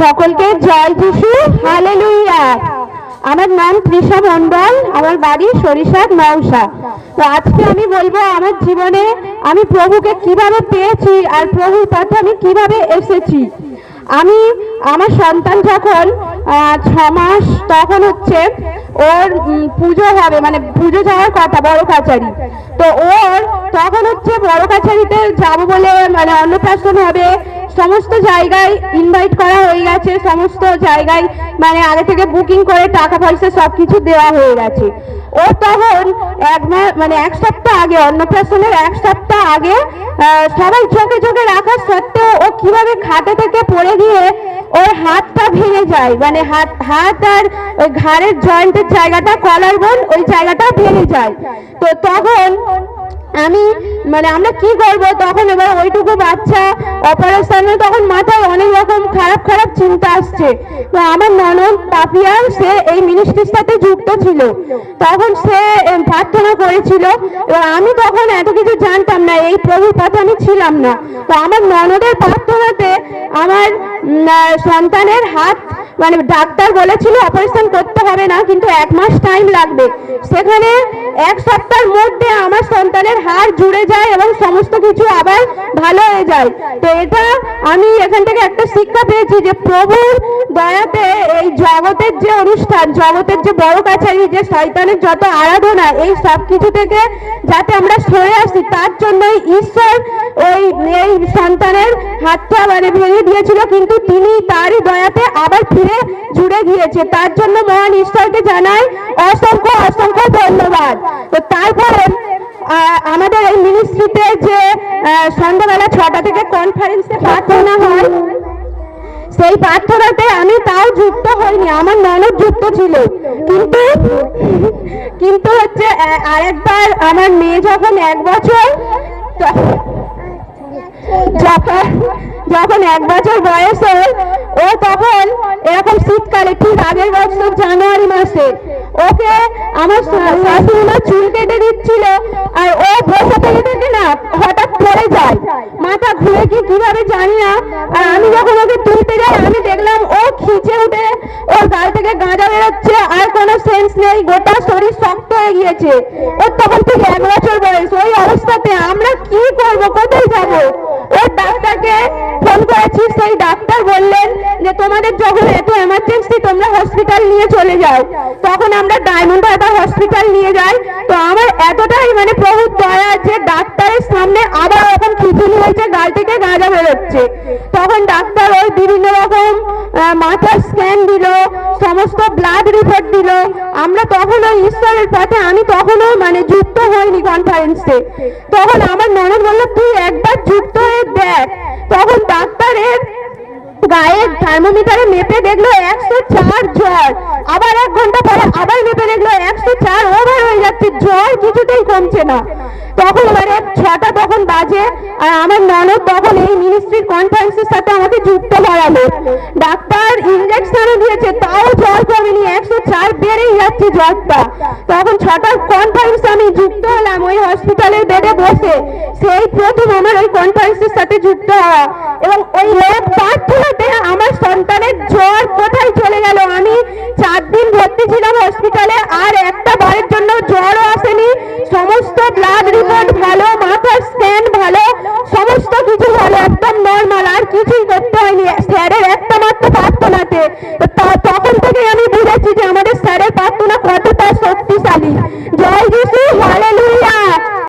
সকলকে জয় যিশু, হালেলুয়া। আমার নাম তৃষা মণ্ডল, আমার বাড়ি সরিষার নওশা। তো আজকে আমি বলব, আমার জীবনে আমি প্রভুকে কীভাবে পেয়েছি আর প্রভুর পথে আমি কীভাবে এসেছি। আমি, আমার সন্তান যখন ছ মাস তখন হচ্ছে ওর পুজো হবে মানে পুজো যাওয়ার কথা, বড় কাচারি তো ওর তখন হচ্ছে বড় কাছারিতে যাব বলে মানে অন্নপ্রাশন হবে সমস্ত জায়গায় ইনভাইট করা হয়ে গেছে, সমস্ত জায়গায় মানে আগে থেকে বুকিং করে টাকা পয়সা সব কিছু দেওয়া হয়ে গেছে। ও তখন এক মানে এক সপ্তাহ আগে, অন্নপ্রাশনের এক সপ্তাহ আগে সবাই চোখে চোখে রাখা সত্ত্বেও ও কীভাবে খাটে থেকে পড়ে গিয়ে ওর হাতটা ভেঙে যায় মানে হাত হাত আর ওই ঘাড়ের জয়েন্টের জায়গাটা কলার বোন ওই জায়গাটা ভেঙে যায়। তো তখন আমি মানে আমরা কি করব? তখন এবার ওইটুকু বাচ্চা অপারেশনে তখন মাথায় অনেক রকম খারাপ খারাপ চিন্তা আসছে। তো আমার ননদ পাপিয়া সে এই মিনিস্ট্রির সাথে যুক্ত ছিল। তখন সে প্রার্থনা করেছিল। এবার আমি তখন এত কিছু জানতাম না, এই প্রভুর পথে আমি ছিলাম না। তো আমার ননদের প্রার্থনাতে আমার সন্তানের হাত মানে ডাক্তার বলেছিল অপারেশন করতে হবে না, কিন্তু এক মাস টাইম লাগবে। সেখানে এক সপ্তাহের মধ্যে আমার সন্তানের হাড় জুড়ে যায় এবং সমস্ত কিছু আবার ভালো হয়ে যায়। তো এটা আমি এখান থেকে একটা শিক্ষা পেয়েছি যে প্রভুর দয়াতে এই জগতের যে অনুষ্ঠান, জগতের যে বড় কাছারি, যে শয়তানের যত আরাধনা, এই সব কিছু থেকে যাতে আমরা সরে আসি, তার জন্যই ঈশ্বর ওই সন্তানের হাতটা মানে ভেঙে দিয়েছিল, কিন্তু তিনি তারই দয়াতে আবার ফিরে জুড়ে গিয়েছে। তার জন্য মহান ঈশ্বরকে জানাই অসংখ্য অসংখ্য ধন্যবাদ। তো তারপরে আমাদের এই মিনিস্ট্রিতে যে সন্ধ্যাবেলা ছটা থেকে কনফারেন্সে প্রার্থনা হয়, সেই প্রার্থনাতে আমি তাও যুক্ত হইনি, আমার ননদ যুক্ত ছিল। কিন্তু কিন্তু হচ্ছে আরেকবার আমার মেয়ে যখন এক বছর যখন যখন এক বছর বয়স ও তখন এরকম শীতকালে ঠিক আগের বছর জানুয়ারি মাসে ওকে আমার শা- শাশুড়ি মা চুল কেটে দিচ্ছিল আর ও বসে থেকে থেকে না হঠাৎ পড়ে যায়। মাথা ঘুরে কি কীভাবে জানি না। আর আমি যখন ওকে তুলতে যাই, আমি দেখলাম ও খিচে উঠে ওর গাল থেকে গাঁজা বেরোচ্ছে, আর কোনো সেন্স নেই, গোটা শরীর শক্ত হয়ে গিয়েছে। ওর তখন ঠিক এক বছর বয়স কি করব, কোথায় যাব? ওর ডাক্তারকে ফোন করেছি, সেই ডাক্তার বললেন যে, তোমাদের যখন এত এমার্জেন্সি তোমরা হসপিটাল নিয়ে চলে যাও। তখন আমরা ডায়মন্ড হারবার হসপিটাল নিয়ে যাই। তো আমার এতটাই মানে প্রভুর দয়া আছে ডাক্তারের সামনে আবার এখন খিচুড়ি হয়েছে, গাল থেকে গাঁজা বেরোচ্ছে। তখন ডাক্তার ওই বিভিন্ন রকম মাথার স্ক্যান দিল, সমস্ত ব্লাড রিপোর্ট দিল। আমরা তখনও ঈশ্বরের পথে, আমি তখনও কনফারেন্সে তখন আমার ননদ বলল, তুই একবার যুক্ত হয়ে দেখ। তখন ডাক্তারের গায়ে থার্মোমিটারে মেপে দেখল, একশো চার জ্বর। আবার এক ঘণ্টা পরে আবার মেপে দেখল, একশো চার ওভার হয়ে যাচ্ছে, জ্বর কিছুতেই কমছে না। তখন এবারে ছটা তখন বাজে, আর আমার ননদ তখন এই মিনিস্ট্রির কনফারেন্সের সাথে আমাকে যুক্ত করালো। ডাক্তার ইঞ্জেকশনও দিয়েছে তাও জ্বর কমেনি একশো চার বেড়েই যাচ্ছে জ্বরটা তখন ছটার কনফারেন্সে আমি যুক্ত হলাম, ওই হসপিটালের বেডে বসে। সেই প্রথম আমার ওই কনফারেন্সের সাথে যুক্ত হওয়া। এবং ওই এক প্রার্থনাতে আমার সন্তানের জ্বর কোথায় চলে গেল? আমি চার দিন ভর্তি ছিলাম হসপিটালে আর একটা বারের জন্য জ্বরও আসেনি। সমস্ত ব্লাড রিপোর্ট ভালো, মাথার স্ক্যান ভালো, সমস্ত কিছু ভালো, একদম নর্মাল আর কিছুই করতে হয়নি। স্যারের একটা মাত্র প্রার্থনাতে তখন থেকে আমি বুঝেছি যে